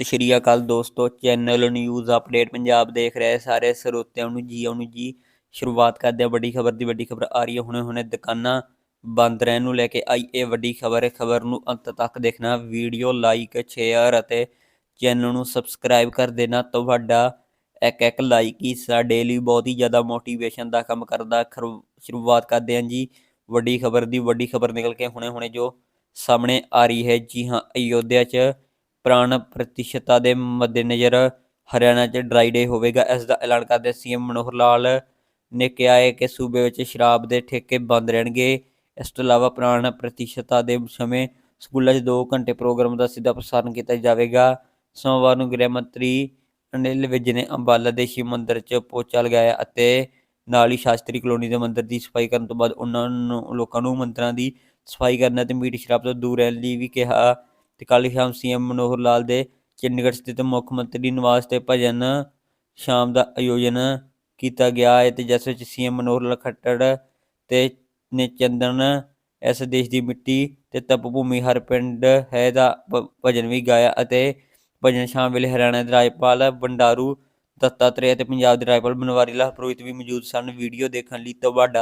ਸਤਿ ਸ਼੍ਰੀ ਅਕਾਲ ਦੋਸਤੋ, channel news update Punjab ਦੇਖ ਰਹੇ ਸਾਰੇ ਸਰੋਤਿਆਂ ਨੂੰ ਜੀ, ਆਉਣ ਜੀ। ਸ਼ੁਰੂਆਤ ਕਰਦੇ ਹਾਂ ਵੱਡੀ ਖਬਰ ਦੀ, ਵੱਡੀ ਖਬਰ ਆ ਰਹੀ ਹੈ ਹੁਣੇ ਹੁਣੇ ਦੁਕਾਨਾਂ ਬੰਦ ਰਹਿਣ ਨੂੰ ਲੈ ਕੇ ਆਈ ਇਹ ਵੱਡੀ ਖਬਰ। ਹੈ ਖਬਰ ਨੂੰ ਅੰਤ ਤੱਕ ਦੇਖਣਾ, ਵੀਡੀਓ ਲਾਈਕ, ਸ਼ੇਅਰ ਅਤੇ ਚੈਨਲ ਨੂੰ ਸਬਸਕ੍ਰਾਈਬ ਕਰ ਦੇਣਾ। ਤੁਹਾਡਾ ਇੱਕ ਇੱਕ ਲਾਈਕ ਹੀ ਸਾਡੇ ਲਈ ਬਹੁਤ ਹੀ ਜ਼ਿਆਦਾ ਮੋਟੀਵੇਸ਼ਨ ਦਾ ਕੰਮ ਕਰਦਾ। ਖਰੂ- ਸ਼ੁਰੂਆਤ ਕਰਦੇ ਹਾਂ ਜੀ। ਵੱਡੀ ਖਬਰ ਦੀ, ਵੱਡੀ ਖਬਰ ਨਿਕਲ ਕੇ ਹੁਣੇ ਹੁਣੇ ਜੋ ਸਾਹਮਣੇ ਆ ਰਹੀ ਹੈ। ਜੀ ਹਾਂ, ਅਯੋਧਿਆ 'ਚ ਪ੍ਰਾਣ ਪ੍ਰਤੀਸ਼ਤਾ ਦੇ ਮੱਦੇਨਜ਼ਰ ਹਰਿਆਣਾ 'ਚ ਡਰਾਈ ਡੇ ਹੋਵੇਗਾ। ਇਸ ਦਾ ਐਲਾਨ ਕਰਦੇ ਸੀਐਮ ਮਨੋਹਰ ਲਾਲ ਨੇ ਕਿਹਾ ਹੈ ਕਿ ਸੂਬੇ ਵਿੱਚ ਸ਼ਰਾਬ ਦੇ ਠੇਕੇ ਬੰਦ ਰਹਿਣਗੇ। ਇਸ ਤੋਂ ਇਲਾਵਾ ਪ੍ਰਾਣ ਪ੍ਰਤੀਸ਼ਤਾ ਦੇ ਸਮੇਂ ਸਕੂਲਾਂ 'ਚ 2 ਘੰਟੇ ਪ੍ਰੋਗਰਾਮ ਦਾ ਸਿੱਧਾ ਪ੍ਰਸਾਰਣ ਕੀਤਾ ਜਾਵੇਗਾ। ਸੋਮਵਾਰ ਨੂੰ ਗ੍ਰਹਿ ਮੰਤਰੀ ਅਨਿਲ ਵਿਜ ਨੇ ਅੰਬਾਲਾ ਦੇ ਸ਼ਿਵ ਮੰਦਿਰ 'ਚ ਪੋਚਾ ਲਗਾਇਆ ਅਤੇ ਨਾਲ ਹੀ ਸ਼ਾਸਤਰੀ ਕਲੋਨੀ ਦੇ ਮੰਦਿਰ ਦੀ ਸਫ਼ਾਈ ਕਰਨ ਤੋਂ ਬਾਅਦ ਉਹਨਾਂ ਨੂੰ ਲੋਕਾਂ ਨੂੰ ਮੰਦਰਾਂ ਦੀ ਸਫ਼ਾਈ ਕਰਨ ਅਤੇ ਮੀਟ ਸ਼ਰਾਬ ਤੋਂ ਦੂਰ ਰਹਿਣ ਲਈ ਵੀ ਕਿਹਾ ਤੇ ਕੱਲ੍ਹ ਸ਼ਾਮ ਸੀਐਮ ਮਨੋਹਰ ਲਾਲ ਦੇ ਚੰਡੀਗੜ੍ਹ ਸਥਿਤ ਮੁੱਖ ਮੰਤਰੀ ਨਿਵਾਸ ਤੇ ਭਜਨ ਸ਼ਾਮ ਦਾ ਆਯੋਜਨ ਕੀਤਾ ਗਿਆ ਹੈ ਤੇ ਜਿਸ ਵਿੱਚ ਸੀਐਮ ਮਨੋਹਰ ਲਾਲ ਖੱਟੜ ਤੇ ਨੇ ਚੰਦਨ ਇਸ ਦੇਸ਼ ਦੀ ਮਿੱਟੀ ਤੇ ਤਪ ਭੂਮੀ ਹਰ ਪਿੰਡ ਹੈ ਦਾ ਭਜਨ ਵੀ ਗਾਇਆ ਅਤੇ ਭਜਨ ਸ਼ਾਮ ਵੇਲੇ ਹਰਿਆਣਾ ਦੇ ਰਾਜਪਾਲ ਬੰਡਾਰੂ ਦੱਤਾਤਰੇਆ ਅਤੇ ਪੰਜਾਬ ਦੇ ਰਾਜਪਾਲ ਬਨਵਾਰੀ ਲਾਲ ਪੁਰੋਹਿਤ ਵੀ ਮੌਜੂਦ ਸਨ। ਵੀਡੀਓ ਦੇਖਣ ਲਈ ਤੁਹਾਡਾ